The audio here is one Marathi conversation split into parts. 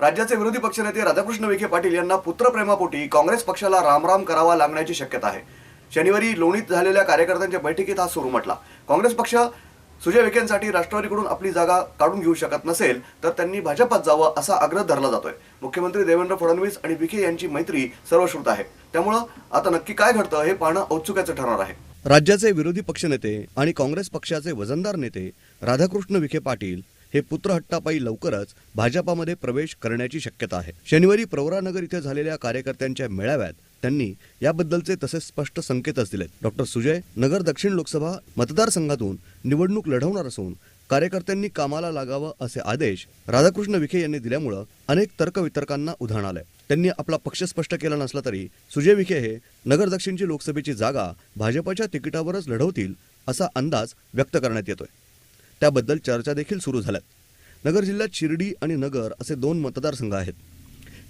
राज्याचे विरोधी पक्षनेते राधाकृष्ण विखे पाटील यांना पुत्रप्रेमापोटी काँग्रेस पक्षाला रामराम करावा लागण्याची शक्यता आहे. शनिवारी लोणीत झालेल्या कार्यकर्त्यांच्या बैठकीत हा सुरू म्हटला काँग्रेस पक्ष सुजय विखेंसाठी राष्ट्रवादीकडून आपली जागा काढून घेऊ शकत नसेल तर त्यांनी भाजपात जावं असा आग्रह धरला जातोय. मुख्यमंत्री देवेंद्र फडणवीस आणि विखे यांची मैत्री सर्वश्रुत आहे. त्यामुळं आता नक्की काय घडतं हे पाहणं औत्सुक्याचं ठरणार आहे. राज्याचे विरोधी पक्षनेते आणि काँग्रेस पक्षाचे वजनदार नेते राधाकृष्ण विखे पाटील हे पुत्रहट्टापायी लवकरच भाजपामध्ये प्रवेश करण्याची शक्यता आहे. शनिवारी प्रवरानगर इथे झालेल्या कार्यकर्त्यांच्या मेळाव्यात त्यांनी याबद्दलचे तसे स्पष्ट संकेतच दिलेत. डॉक्टर सुजय नगर दक्षिण लोकसभा मतदारसंघातून निवडणूक लढवणार असून कार्यकर्त्यांनी कामाला लागावं असे आदेश राधाकृष्ण विखे यांनी दिल्यामुळं अनेक तर्कवितर्कांना उधाण आलंय. त्यांनी आपला पक्ष स्पष्ट केला नसला तरी सुजय विखे हे नगर दक्षिणची लोकसभेची जागा भाजपाच्या तिकिटावरच लढवतील असा अंदाज व्यक्त करण्यात येतोय. त्याबद्दल चर्चा देखील सुरू झाल्यात. नगर जिल्ह्यात शिर्डी आणि नगर असे दोन मतदारसंघ आहेत.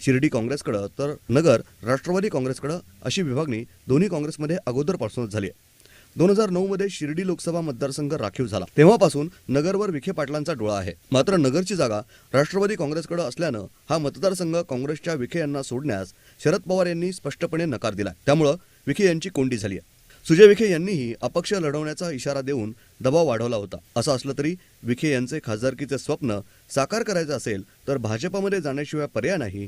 शिर्डी काँग्रेसकडं तर नगर राष्ट्रवादी काँग्रेसकडं अशी विभागणी दोन्ही काँग्रेसमध्ये अगोदरपासूनच झाली आहे. दोन हजार नऊ मध्ये शिर्डी लोकसभा मतदारसंघ राखीव झाला. तेव्हापासून नगरवर विखे पाटलांचा डोळा आहे. मात्र नगरची जागा राष्ट्रवादी काँग्रेसकडे असल्यानं हा मतदारसंघ काँग्रेसच्या विखे यांना सोडण्यास शरद पवार यांनी स्पष्टपणे नकार दिला त्यामुळं विखे यांची कोंडी झाली आहे. सुजय विखे यांनीही अपक्ष लढवण्याचा इशारा देऊन दबाव वाढवला होता. असं असलं तरी विखे यांचे खासदारकीचे स्वप्न साकार करायचं असेल तर भाजपामध्ये जाण्याशिवाय पर्याय नाही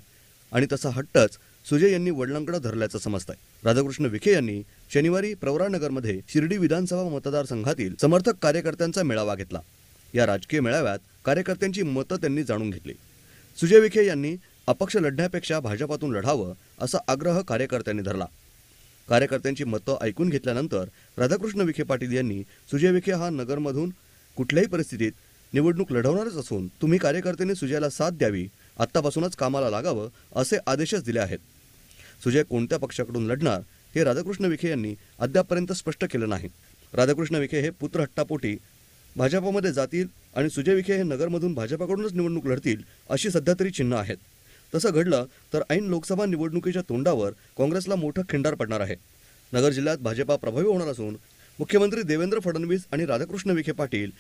आणि तसा हट्टच सुजय यांनी वडिलांकडे धरल्याचं समजत आहे राधाकृष्ण विखे यांनी शनिवारी प्रवरानगरमध्ये शिर्डी विधानसभा मतदारसंघातील समर्थक कार्यकर्त्यांचा मेळावा घेतला. या राजकीय मेळाव्यात कार्यकर्त्यांची मतं त्यांनी जाणून घेतली. सुजय विखे यांनी अपक्ष लढण्यापेक्षा भाजपातून लढावं असा आग्रह कार्यकर्त्यांनी धरला. कार्यकर्त्यांची मतं ऐकून घेतल्यानंतर राधाकृष्ण विखे पाटील यांनी सुजय विखे हा नगरमधून कुठल्याही परिस्थितीत निवडणूक लढवणारच असून तुम्ही कार्यकर्त्यांनी सुजयला साथ द्यावी आत्तापासूनच कामाला लागावं असे आदेशच दिले आहेत. सुजय कोणत्या पक्षाकडून लढणार हे राधाकृष्ण विखे यांनी अद्यापपर्यंत स्पष्ट केलं नाही. राधाकृष्ण विखे हे पुत्रहट्टापोटी भाजपामध्ये जातील आणि सुजय विखे हे नगरमधून भाजपाकडूनच निवडणूक लढतील अशी सध्या तरी चिन्ह आहेत. तसं घडलं तर ऐन लोकसभा निवडणुकीच्या तोंडावर काँग्रेसला मोठं खिंडार पडणार आहे. नगर जिल्ह्यात भाजपा प्रभावी होणार असून मुख्यमंत्री देवेंद्र फडणवीस आणि राधाकृष्ण विखे पाटील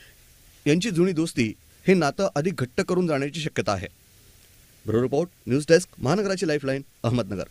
यांची जुनी दोस्ती हे नातं अधिक घट्ट करून जाण्याची शक्यता आहे. ब्युरो रिपोर्ट न्यूज डेस्क महानगराची लाईफलाईन अहमदनगर.